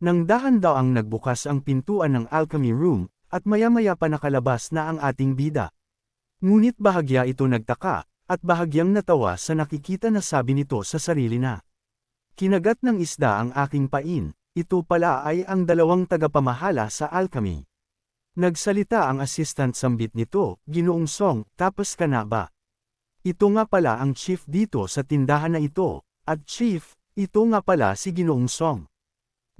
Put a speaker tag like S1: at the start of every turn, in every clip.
S1: Nang dahan daw ang nagbukas ang pintuan ng alchemy room, at maya-maya pa nakalabas na ang ating bida. Ngunit bahagya ito nagtaka, at bahagyang natawa sa nakikita na sabi nito sa sarili na. Kinagat ng isda ang aking pain, ito pala ay ang dalawang tagapamahala sa alchemy. Nagsalita ang assistant sambit nito, Ginoong Song, tapos ka na ba? Ito nga pala ang chief dito sa tindahan na ito, at chief, ito nga pala si Ginoong Song.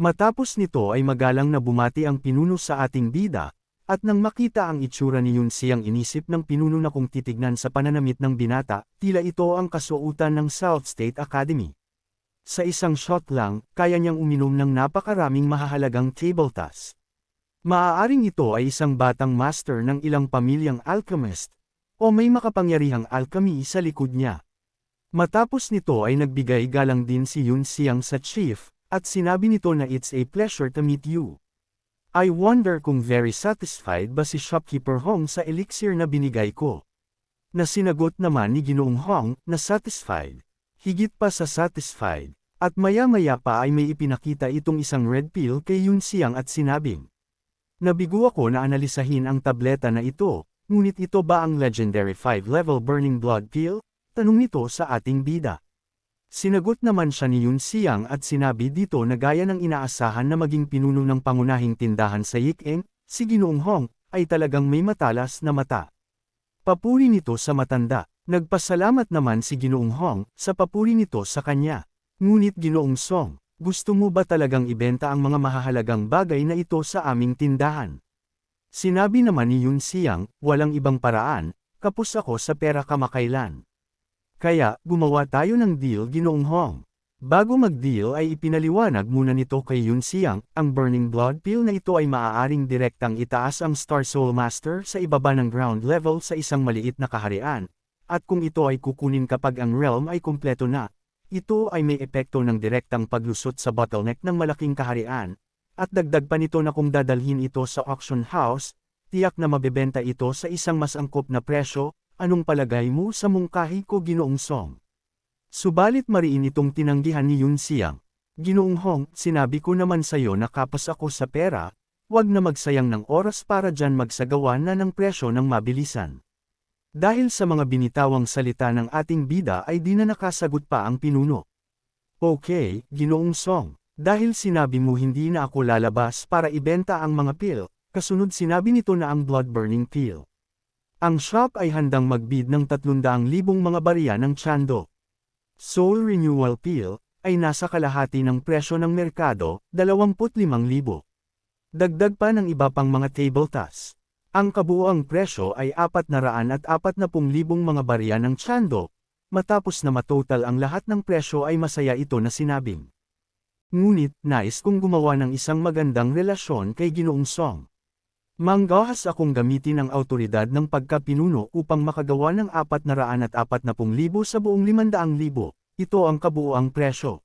S1: Matapos nito ay magalang na bumati ang pinuno sa ating bida, at nang makita ang itsura ni Yun siyang inisip ng pinuno na kung titignan sa pananamit ng binata, tila ito ang kasuotan ng South State Academy. Sa isang shot lang, kaya niyang uminom ng napakaraming mahahalagang table task. Maaaring ito ay isang batang master ng ilang pamilyang alchemist, o may makapangyarihang alchemy sa likod niya. Matapos nito ay nagbigay galang din si Yun Xiang sa chief, at sinabi nito na it's a pleasure to meet you. I wonder kung very satisfied ba si shopkeeper Hong sa elixir na binigay ko. Na sinagot naman ni Ginoong Hong na satisfied. Higit pa sa satisfied. At maya-maya pa ay may ipinakita itong isang red pill kay Yun Xiang at sinabing. Nabigo ako na analisahin ang tableta na ito, ngunit ito ba ang legendary 5-level burning blood pill? Tanong nito sa ating bida. Sinagot naman siya ni Yun Xiang at sinabi dito na gaya ng inaasahan na maging pinuno ng pangunahing tindahan sa Yikeng, si Ginoong Hong, ay talagang may matalas na mata. Papuri nito sa matanda, nagpasalamat naman si Ginoong Hong sa papuri nito sa kanya. Ngunit Ginoong Song, gusto mo ba talagang ibenta ang mga mahahalagang bagay na ito sa aming tindahan? Sinabi naman ni Yun Xiang, walang ibang paraan, kapos ako sa pera kamakailan. Kaya, gumawa tayo ng deal ginoong Hong. Bago mag-deal ay ipinaliwanag muna nito kay Yun Xiang, ang Burning Blood Pill na ito ay maaaring direktang itaas ang Star Soul Master sa ibaba ng ground level sa isang maliit na kaharian. At kung ito ay kukunin kapag ang realm ay kumpleto na, ito ay may epekto ng direktang paglusot sa bottleneck ng malaking kaharian. At dagdag pa nito na kung dadalhin ito sa auction house, tiyak na mabebenta ito sa isang mas angkop na presyo, Anong palagay mo sa mungkahi ko ginoong Song? Subalit mariin itong tinanggihan ni Yun Xiang. Ginoong Hong, sinabi ko naman sa'yo na kapas ako sa pera, wag na magsayang ng oras para dyan magsagawa na ng presyo ng mabilisan. Dahil sa mga binitawang salita ng ating bida ay di na nakasagot pa ang pinuno. Okay, ginoong Song, dahil sinabi mo hindi na ako lalabas para ibenta ang mga pill, kasunod sinabi nito na ang blood-burning pill. Ang shop ay handang magbid ng 300,000 mga barya ng Chando. Soul Renewal Peel ay nasa kalahati ng presyo ng merkado, 25,000. Dagdag pa ng iba pang mga table task. Ang kabuoang presyo ay 440,000 mga barya ng Chando. Matapos na matotal ang lahat ng presyo ay masaya ito na sinabing. Ngunit, nais kong gumawa ng isang magandang relasyon kay Ginoong Song. Manggahas akong gamitin ang autoridad ng pagkapinuno upang makagawa ng 440,000 sa buong 500,000. Ito ang kabuoang presyo.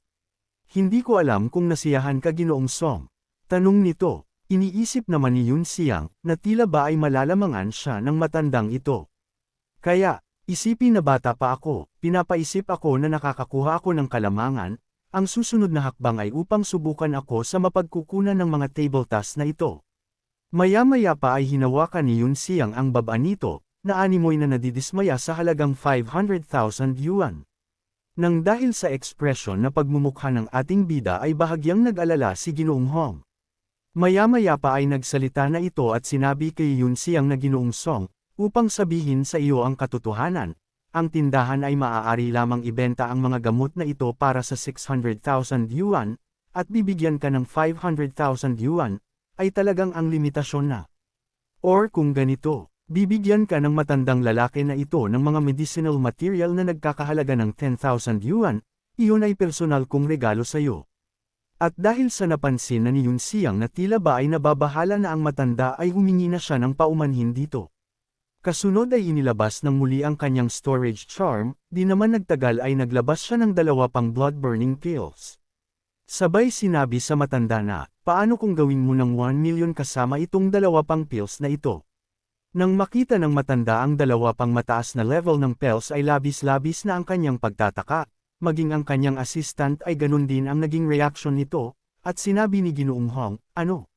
S1: Hindi ko alam kung nasiyahan ka ginoong Song. Tanong nito, iniisip naman ni Yun Siang, na tila ba ay malalamangan siya ng matandang ito. Kaya, isipin na bata pa ako, pinapaisip ako na nakakakuha ako ng kalamangan, ang susunod na hakbang ay upang subukan ako sa mapagkukunan ng mga table tasks na ito. Maya-maya pa ay hinawakan ni Yun Xiang ang baba nito, na animoy na nadidismaya sa halagang 500,000 yuan. Nang dahil sa ekspresyon na pagmumukha ng ating bida ay bahagyang nag-alala si Ginoong Hong. Maya-maya pa ay nagsalita na ito at sinabi kay Yun Xiang na Ginoong Song, upang sabihin sa iyo ang katotohanan, ang tindahan ay maaari lamang ibenta ang mga gamot na ito para sa 600,000 yuan, at bibigyan ka ng 500,000 yuan, ay talagang ang limitasyon na. Or kung ganito, bibigyan ka ng matandang lalaki na ito ng mga medicinal material na nagkakahalaga ng 10,000 yuan, iyon ay personal kong regalo sa iyo. At dahil sa napansin na ni Yun Siyang na tila ba ay nababahala na ang matanda ay humingi na siya ng paumanhin dito. Kasunod ay inilabas ng muli ang kanyang storage charm, di naman nagtagal ay naglabas siya ng dalawa pang blood-burning pills. Sabay sinabi sa matanda na, paano kung gawin mo ng 1 million kasama itong dalawa pang pills na ito? Nang makita ng matanda ang dalawa pang mataas na level ng pills ay labis-labis na ang kanyang pagtataka, maging ang kanyang assistant ay ganun din ang naging reaction nito, at sinabi ni Ginoong Hong, ano?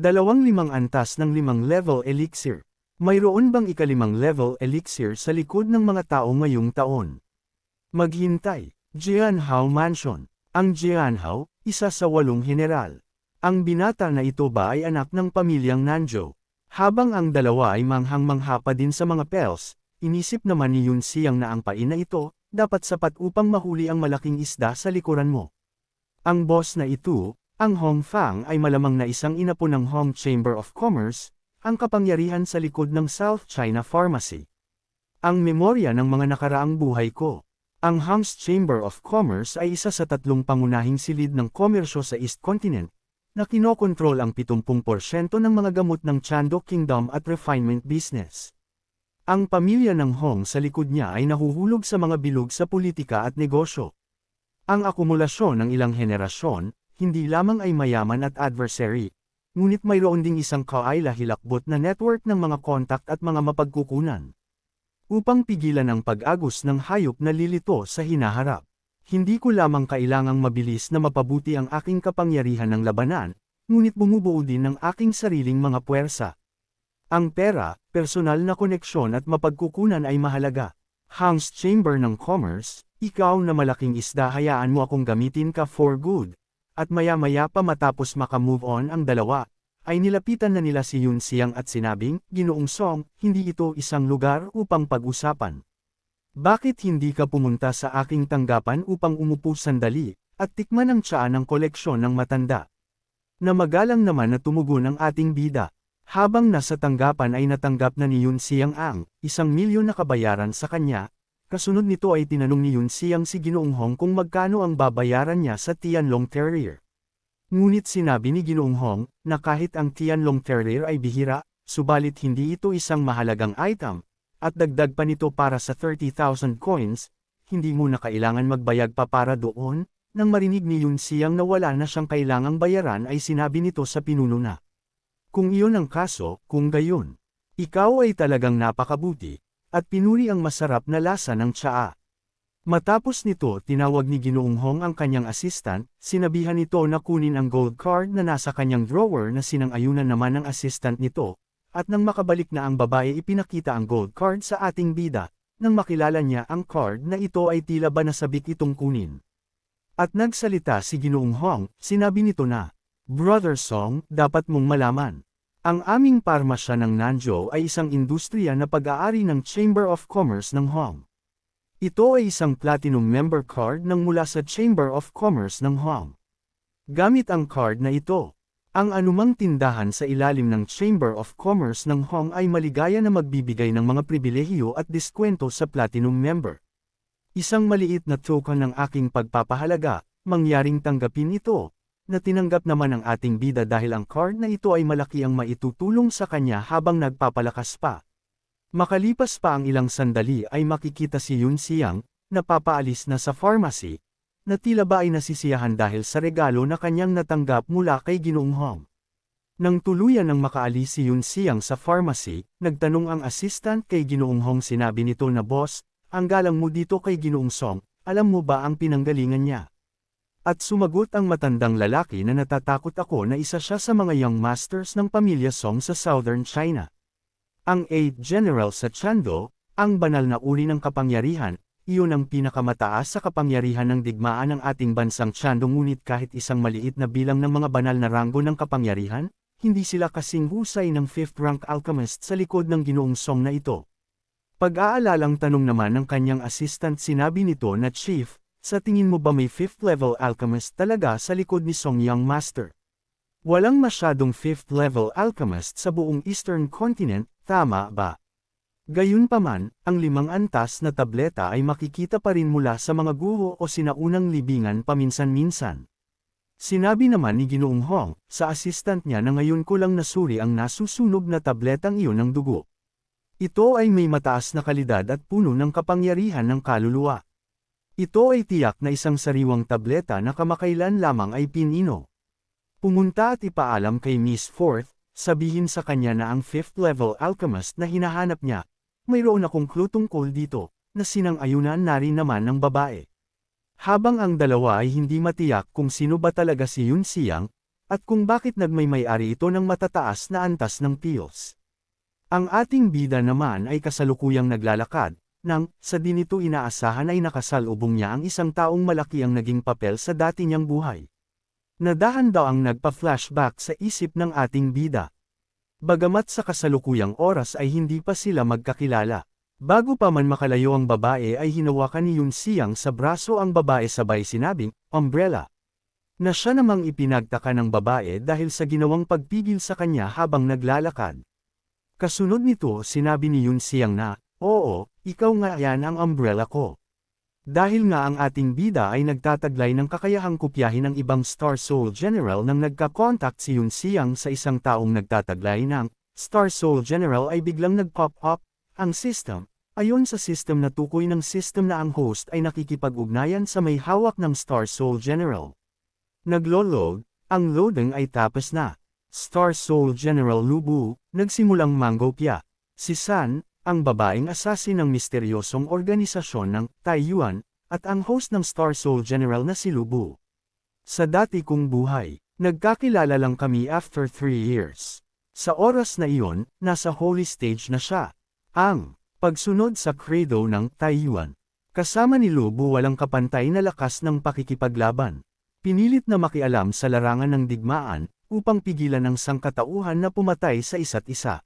S1: Dalawang limang antas ng limang level elixir. Mayroon bang ikalimang level elixir sa likod ng mga tao ngayong taon? Maghintay. Jianhao Mansion. Ang Jianhao, isa sa walong general. Ang binata na ito ba ay anak ng pamilyang Nanzhou? Habang ang dalawa ay manghang-mangha pa din sa mga pels, inisip naman ni Yun Siyang na ang pain na ito, dapat sapat upang mahuli ang malaking isda sa likuran mo. Ang boss na ito, ang Hong Fang ay malamang na isang inapo ng Hong Chamber of Commerce, ang kapangyarihan sa likod ng South China Pharmacy. Ang memorya ng mga nakaraang buhay ko. Ang Hong's Chamber of Commerce ay isa sa tatlong pangunahing silid ng komersyo sa East Continent, na kinokontrol ang 70% ng mga gamot ng Chando Kingdom at refinement business. Ang pamilya ng Hong sa likod niya ay nahuhulog sa mga bilog sa politika at negosyo. Ang akumulasyon ng ilang henerasyon, hindi lamang ay mayaman at adversary, ngunit mayroon ding isang kaayla-hilakbot na network ng mga kontak at mga mapagkukunan. Upang pigilan ang pag-agos ng hayop na lilito sa hinaharap. Hindi ko lamang kailangang mabilis na mapabuti ang aking kapangyarihan ng labanan, ngunit bumubuo din ng aking sariling mga puwersa. Ang pera, personal na koneksyon at mapagkukunan ay mahalaga. Hang's Chamber ng Commerce, ikaw na malaking isda hayaan mo akong gamitin ka for good, at maya-maya pa matapos makamove on ang dalawa, ay nilapitan na nila si Yun Siang at sinabing, Ginoong Song, hindi ito isang lugar upang pag-usapan. Bakit hindi ka pumunta sa aking tanggapan upang umupo sandali, at tikman ang tsaa ng koleksyon ng matanda? Na magalang naman na tumugon ang ating bida. Habang nasa tanggapan ay natanggap na ni Yun Siang ang, isang milyon na kabayaran sa kanya, Kasunod nito ay tinanong ni Yun Siyang si Ginoong Hong kung magkano ang babayaran niya sa Tianlong Terrier. Ngunit sinabi ni Ginoong Hong, na kahit ang Tianlong Terrier ay bihira, subalit hindi ito isang mahalagang item, at dagdag pa nito para sa 30,000 coins, hindi mo na kailangan magbayag pa para doon, nang marinig ni Yun Siyang na wala na siyang kailangang bayaran ay sinabi nito sa pinuno na. Kung iyon ang kaso, kung gayon, ikaw ay talagang napakabuti, at pinuri ang masarap na lasa ng tsaa. Matapos nito tinawag ni Ginoong Hong ang kanyang assistant, sinabihan nito na kunin ang gold card na nasa kanyang drawer na sinang-ayunan naman ng assistant nito, at nang makabalik na ang babae ipinakita ang gold card sa ating bida, nang makilala niya ang card na ito ay tila ba nasabik itong kunin. At nagsalita si Ginoong Hong, sinabi nito na, Brother Song, dapat mong malaman. Ang aming parmasya ng Nanzhou ay isang industriya na pag-aari ng Chamber of Commerce ng Hong. Ito ay isang platinum member card ng mula sa Chamber of Commerce ng Hong. Gamit ang card na ito, ang anumang tindahan sa ilalim ng Chamber of Commerce ng Hong ay maligaya na magbibigay ng mga pribilehiyo at diskwento sa platinum member. Isang maliit na token ng aking pagpapahalaga, mangyaring tanggapin ito, na tinanggap naman ng ating bida dahil ang card na ito ay malaki ang maitutulong sa kanya habang nagpapalakas pa. Makalipas pa ang ilang sandali ay makikita si Yun Siang, napapaalis na sa pharmacy, na tila ba ay nasisiyahan dahil sa regalo na kanyang natanggap mula kay Ginoong Hong. Nang tuluyan ng makaalis si Yun Siang sa pharmacy, nagtanong ang assistant kay Ginoong Hong sinabi nito na boss, ang galang mo dito kay Ginoong Song, alam mo ba ang pinanggalingan niya? At sumagot ang matandang lalaki na natatakot ako na isa siya sa mga young masters ng pamilya Song sa southern China. Ang 8 General sa Chando, ang banal na uri ng kapangyarihan, iyon ang pinakamataas sa kapangyarihan ng digmaan ng ating bansang Chando ngunit kahit isang maliit na bilang ng mga banal na ranggo ng kapangyarihan, hindi sila kasing husay ng 5th rank alchemist sa likod ng ginoong Song na ito. Pag-aalalang tanong naman ng kanyang assistant sinabi nito na Chief, sa tingin mo ba may 5th level alchemist talaga sa likod ni Song Yang Master? Walang masyadong 5th level alchemist sa buong Eastern Continent, tama ba? Gayunpaman, ang limang antas na tableta ay makikita pa rin mula sa mga guho o sinaunang libingan paminsan-minsan. Sinabi naman ni Ginoong Hong, sa assistant niya na ngayon ko lang nasuri ang nasusunog na tabletang iyon ng dugo. Ito ay may mataas na kalidad at puno ng kapangyarihan ng kaluluwa. Ito ay tiyak na isang sariwang tableta na kamakailan lamang ay pinino. Pumunta at ipaalam kay Miss Forth, sabihin sa kanya na ang 5th level alchemist na hinahanap niya, mayroon akong clue tungkol dito, na sinang-ayunan na rin naman ng babae. Habang ang dalawa ay hindi matiyak kung sino ba talaga si Yun Siyang, at kung bakit nagmay-may-ari ito ng matataas na antas ng pills. Ang ating bida naman ay kasalukuyang naglalakad, nang, sa din ito inaasahan ay nakasalubong niya ang isang taong malaki ang naging papel sa dati niyang buhay. Nadahan daw ang nagpa-flashback sa isip ng ating bida. Bagamat sa kasalukuyang oras ay hindi pa sila magkakilala. Bago pa man makalayo ang babae ay hinawakan ni Yun Siyang sa braso ang babae sabay sinabing, umbrella. Na siya namang ipinagtaka ng babae dahil sa ginawang pagpigil sa kanya habang naglalakad. Kasunod nito sinabi ni Yun Siyang na, oo, ikaw nga yan ang umbrella ko. Dahil nga ang ating bida ay nagtataglay ng kakayahang kopyahin ng ibang Star Soul General nang nagka-contact si Yun Siyang sa isang taong nagtataglay ng Star Soul General ay biglang nag-pop up, ang system, ayon sa system na tukoy ng system na ang host ay nakikipag-ugnayan sa may hawak ng Star Soul General. Naglo-load, ang loading ay tapos na. Star Soul General Lubu, nagsimulang manggopya. Si San, ang babaeng assassin ng misteryosong organisasyon ng Taiyuan, at ang host ng Star Soul General na si Lubu. Sa dati kong buhay, nagkakilala lang kami after three years. Sa oras na iyon, nasa holy stage na siya. Ang pagsunod sa credo ng Taiyuan. Kasama ni Lubu walang kapantay na lakas ng pakikipaglaban. Pinilit na makialam sa larangan ng digmaan, upang pigilan ang sangkatauhan na pumatay sa isa't isa.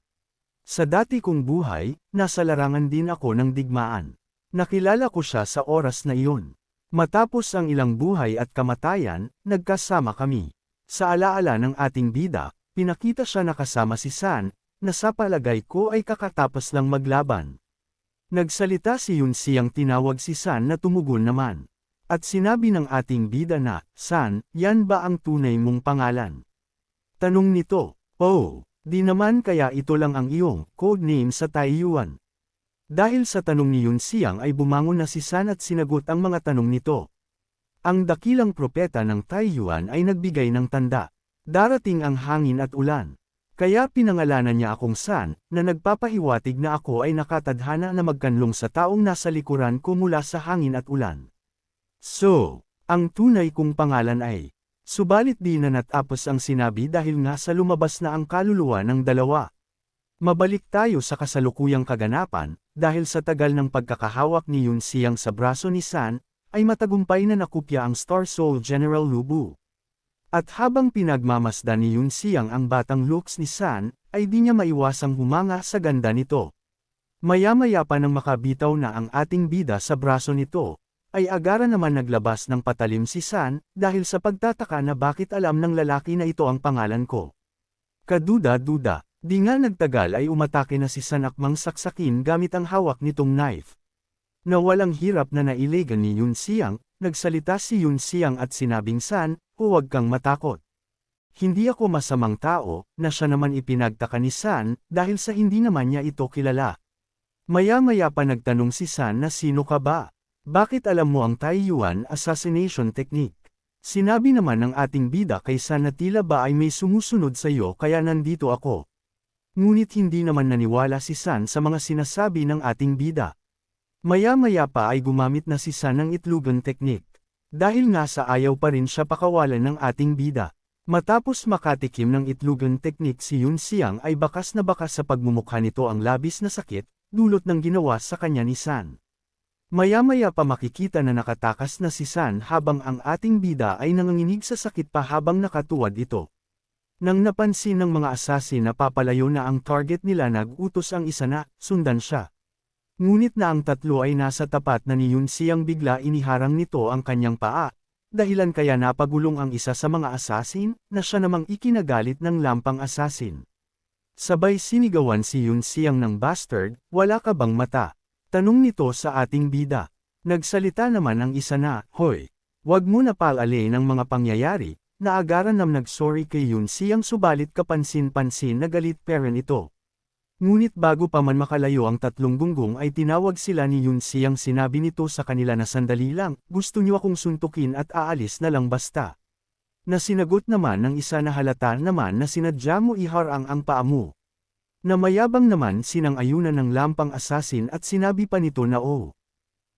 S1: Sa dati kong buhay, nasa larangan din ako ng digmaan. Nakilala ko siya sa oras na iyon. Matapos ang ilang buhay at kamatayan, nagkasama kami. Sa alaala ng ating bida, pinakita siya na kasama si San, na sa palagay ko ay kakatapos lang maglaban. Nagsalita si Yun Siyang tinawag si San na tumugon naman. At sinabi ng ating bida na, San, yan ba ang tunay mong pangalan? Tanong nito, Oh, Di naman kaya ito lang ang iyong code name sa Taiyuan. Dahil sa tanong ni Yun Siyang ay bumangon na si San at sinagot ang mga tanong nito. Ang dakilang propeta ng Taiyuan ay nagbigay ng tanda. Darating ang hangin at ulan. Kaya pinangalanan niya akong San, na nagpapahiwatig na ako ay nakatadhana na magkanlong sa taong nasa likuran ko mula sa hangin at ulan. So, ang tunay kong pangalan ay Subalit di na natapos ang sinabi dahil nga sa lumabas na ang kaluluwa ng dalawa. Mabalik tayo sa kasalukuyang kaganapan, dahil sa tagal ng pagkakahawak ni Yun Siyang sa braso ni San, ay matagumpay na nakupya ang Star Soul General Lubu. At habang pinagmamasdan ni Yun Siyang ang batang looks ni San, ay di niya maiwasang humanga sa ganda nito. Maya-maya pa nang makabitaw na ang ating bida sa braso nito, ay agara naman naglabas ng patalim si San, dahil sa pagtataka na bakit alam ng lalaki na ito ang pangalan ko. Kaduda-duda, di nga nagtagal ay umatake na si San akmang saksakin gamit ang hawak nitong knife. Na walang hirap na nailegan ni Yun Siyang, nagsalita si Yun Siyang at sinabing San, huwag kang matakot. Hindi ako masamang tao, na siya naman ipinagtaka ni San, dahil sa hindi naman niya ito kilala. Maya-maya pa nagtanong si San na sino ka ba? Bakit alam mo ang Taiyuan assassination technique? Sinabi naman ng ating bida kaysa na tila ba ay may sumusunod sa iyo kaya nandito ako. Ngunit hindi naman naniwala si San sa mga sinasabi ng ating bida. Maya-maya pa ay gumamit na si San ng itlugan technique. Dahil nga sa ayaw pa rin siya pakawalan ng ating bida. Matapos makatikim ng itlugan technique si Yun Siang ay bakas na bakas sa pagmumukha nito ang labis na sakit, dulot ng ginawa sa kanya ni San. Maya-maya pa makikita na nakatakas na si San habang ang ating bida ay nanganginig sa sakit pa habang nakatuwad ito. Nang napansin ng mga assassin na papalayo na ang target nila nag-utos ang isa na, sundan siya. Ngunit na ang tatlo ay nasa tapat na ni Yun siyang bigla iniharang nito ang kanyang paa, dahilan kaya napagulong ang isa sa mga assassin, na siya namang ikinagalit ng lampang assassin. Sabay sinigawan si Yun siyang ng bastard, wala ka bang mata? Tanong nito sa ating bida. Nagsalita naman ang isa na, Hoy, wag mo na palali ng mga pangyayari, na agaran nam nagsorry kay Yun siyang subalit kapansin-pansin na galit parent ito. Ngunit bago pa man makalayo ang tatlong gunggong ay tinawag sila ni Yun siyang sinabi nito sa kanila na sandali lang, gusto niyo akong suntukin at aalis na lang basta. Na sinagot naman ng isa na halata naman na sinadya mo iharang ang paa mo. Na mayabang naman sinang ayunan ng lampang asasin at sinabi pa nito na oh.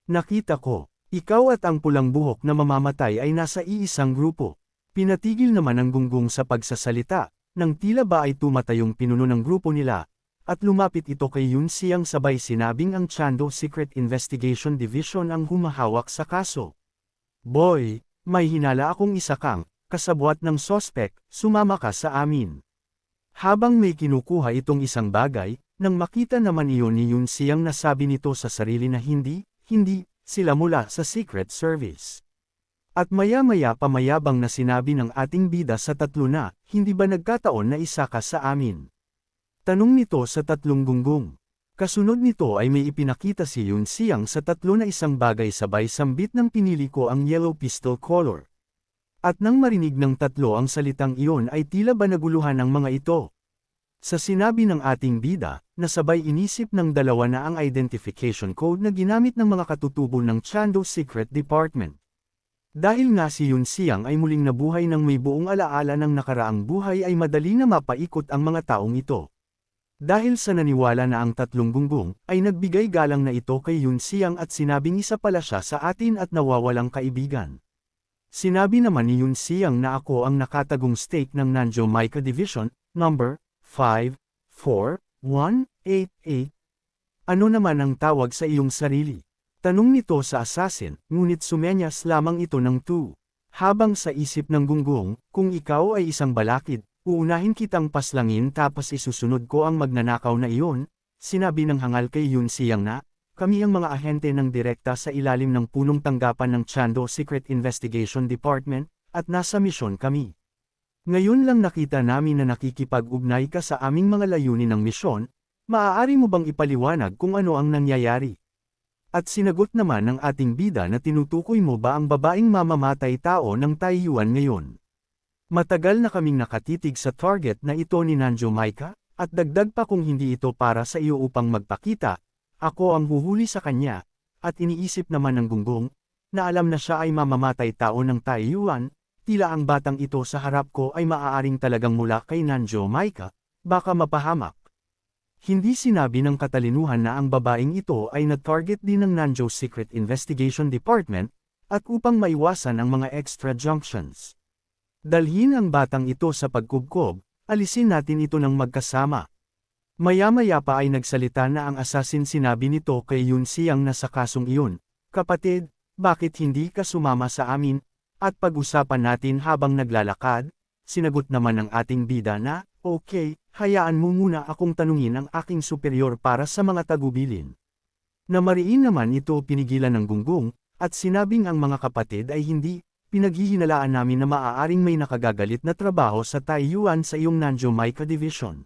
S1: Nakita ko, Ikaw at ang pulang buhok na mamamatay ay nasa iisang grupo. Pinatigil naman ang gunggong sa pagsasalita, nang tila ba ay tumatayong pinuno ng grupo nila, at lumapit ito kay Yun Siyang sabay sinabing ang Chando Secret Investigation Division ang humahawak sa kaso. Boy, may hinala akong isa kang, kasabwat ng sospek, sumama ka sa amin. Habang may kinukuha itong isang bagay, nang makita naman iyon ni Yun Siyang nasabi nito sa sarili na hindi, hindi, sila mula sa Secret Service. At maya-maya pamayabang na sinabi ng ating bida sa tatlo na, hindi ba nagkataon na isa ka sa amin? Tanong nito sa tatlong gunggong. Kasunod nito ay may ipinakita si Yun Siyang sa tatlo na isang bagay sabay sambit ng pinili ko ang yellow pistol color. At nang marinig ng tatlo ang salitang iyon ay tila ba naguluhan ang mga ito. Sa sinabi ng ating bida, nasabay inisip ng dalawa na ang identification code na ginamit ng mga katutubo ng Chando Secret Department. Dahil nga si Yun Siyang ay muling nabuhay ng may buong alaala ng nakaraang buhay ay madali na mapaikot ang mga taong ito. Dahil sa naniwala na ang tatlong gunggong, ay nagbigay galang na ito kay Yun Siyang at sinabing isa pala siya sa atin at nawawalang kaibigan. Sinabi naman ni Yun Siyang na ako ang nakatagong stake ng Nanjo Micah Division, number 5, 4, 1, 8, 8. Ano naman ang tawag sa iyong sarili? Tanong nito sa assassin, ngunit sumenyas lamang ito ng 2. Habang sa isip ng gunggong, kung ikaw ay isang balakid, Uunahin kitang paslangin tapos isusunod ko ang magnanakaw na iyon, sinabi ng hangal kay Yun Siyang na, kami ang mga ahente ng direkta sa ilalim ng punong tanggapan ng Chando Secret Investigation Department, at nasa misyon kami. Ngayon lang nakita namin na nakikipag-ugnay ka sa aming mga layunin ng misyon, maaari mo bang ipaliwanag kung ano ang nangyayari? At sinagot naman ng ating bida na tinutukoy mo ba ang babaeng mamamatay tao ng Taiyuan ngayon? Matagal na kaming nakatitig sa target na ito ni Nanjo Maika, at dagdag pa kung hindi ito para sa iyo upang magpakita, ako ang huhuli sa kanya, at iniisip naman ng gunggong, na alam na siya ay mamamatay tao ng Taiyuan, tila ang batang ito sa harap ko ay maaaring talagang mula kay Nanjo Maika, baka mapahamak. Hindi sinabi ng katalinuhan na ang babaeng ito ay na-target din ng Nanjo Secret Investigation Department, at upang maiwasan ang mga extra junctions. Dalhin ang batang ito sa pagkubkob, alisin natin ito ng magkasama. Maya-maya pa ay nagsalita na ang assassin sinabi nito kay Yun Siyang na sa kasong iyon, Kapatid, bakit hindi ka sumama sa amin, at pag-usapan natin habang naglalakad? Sinagot naman ng ating bida na, Okay, hayaan mo muna akong tanungin ang aking superior para sa mga tagubilin. Namariin naman ito pinigilan ng gunggong, at sinabing ang mga kapatid ay hindi, pinaghihinalaan namin na maaaring may nakagagalit na trabaho sa Taiyuan sa iyong Nanjo Maika Division.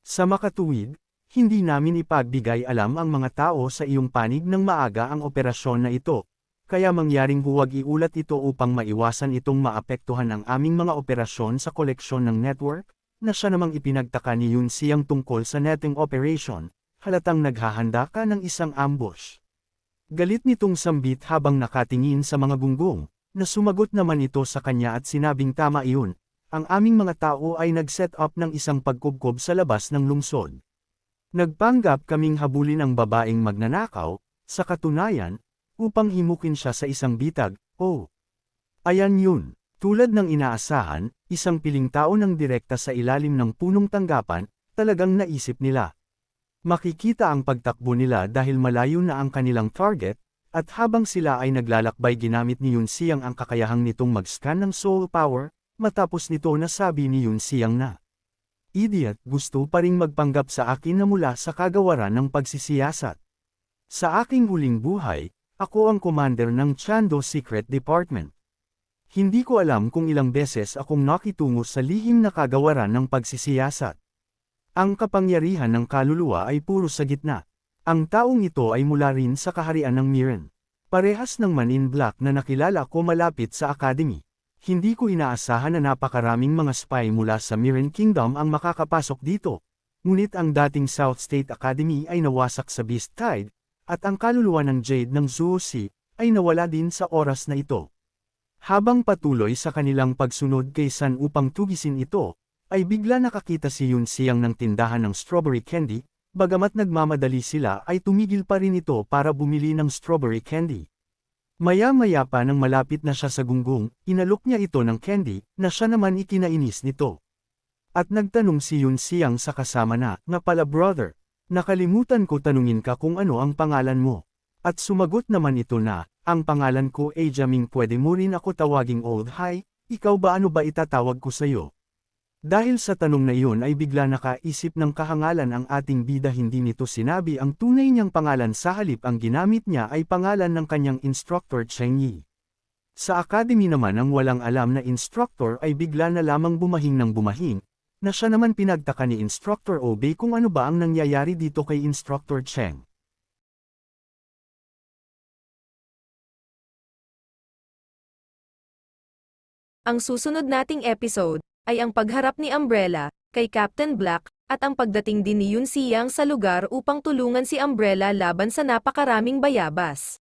S1: Sa makatuwid, hindi namin ipagbigay alam ang mga tao sa iyong panig ng maaga ang operasyon na ito, kaya mangyaring huwag iulat ito upang maiwasan itong maapektuhan ang aming mga operasyon sa koleksyon ng network, na siya namang ipinagtaka ni Yun Siyang tungkol sa netting operation, halatang naghahanda ka ng isang ambush. Galit nitong sambit habang nakatingin sa mga gunggong, na sumagot naman ito sa kanya at sinabing tama iyon, ang aming mga tao ay nag-set up ng isang pagkubkob sa labas ng lungsod. Nagpanggap kaming habulin ang babaeng magnanakaw, sa katunayan, upang himukin siya sa isang bitag, oh. Ayan yun, tulad ng inaasahan, isang piling tao ng direkta sa ilalim ng punong tanggapan, talagang naisip nila. Makikita ang pagtakbo nila dahil malayo na ang kanilang target, at habang sila ay naglalakbay ginamit ni Yun Siyang ang kakayahang nitong mag-scan ng soul power, matapos nito nasabi ni Yun Siyang na, Idiot, gusto pa ring magpanggap sa akin na mula sa kagawaran ng pagsisiyasat. Sa aking huling buhay, ako ang commander ng Chando Secret Department. Hindi ko alam kung ilang beses akong nakitungo sa lihim na kagawaran ng pagsisiyasat. Ang kapangyarihan ng kaluluwa ay puro sa gitna. Ang taong ito ay mula rin sa kaharian ng Miran. Parehas ng Man in Black na nakilala ko malapit sa Academy. Hindi ko inaasahan na napakaraming mga spy mula sa Miran Kingdom ang makakapasok dito. Ngunit ang dating South State Academy ay nawasak sa Beast Tide, at ang kaluluwa ng Jade ng Zuosi ay nawala din sa oras na ito. Habang patuloy sa kanilang pagsunod kay San upang tugisin ito, ay bigla nakakita si Yun Siyang ng tindahan ng strawberry candy, Bagamat nagmamadali sila ay tumigil pa rin ito para bumili ng strawberry candy. Maya-maya pa nang malapit na siya sa gunggong, inalok niya ito ng candy, na siya naman ikinainis nito. At nagtanong si Yun Siyang sa kasama na, nga pala brother, nakalimutan ko tanungin ka kung ano ang pangalan mo. At sumagot naman ito na, ang pangalan ko ay Jaming pwede mo rin ako tawaging old high, ikaw ba ano ba itatawag ko sa'yo? Dahil sa tanong na iyon ay bigla nakaisip ng kahangalan ang ating bida hindi nito sinabi ang tunay niyang pangalan sa halip ang ginamit niya ay pangalan ng kanyang instructor Cheng Yi. Sa academy naman ang walang alam na instructor ay bigla na lamang bumahing ng bumahing, na siya naman pinagtaka ni Instructor Obey kung ano ba ang nangyayari dito kay Instructor Cheng.
S2: Ang susunod nating episode ay ang pagharap ni Umbrella kay Captain Black at ang pagdating din ni Yun Siyang sa lugar upang tulungan si Umbrella laban sa napakaraming bayabas.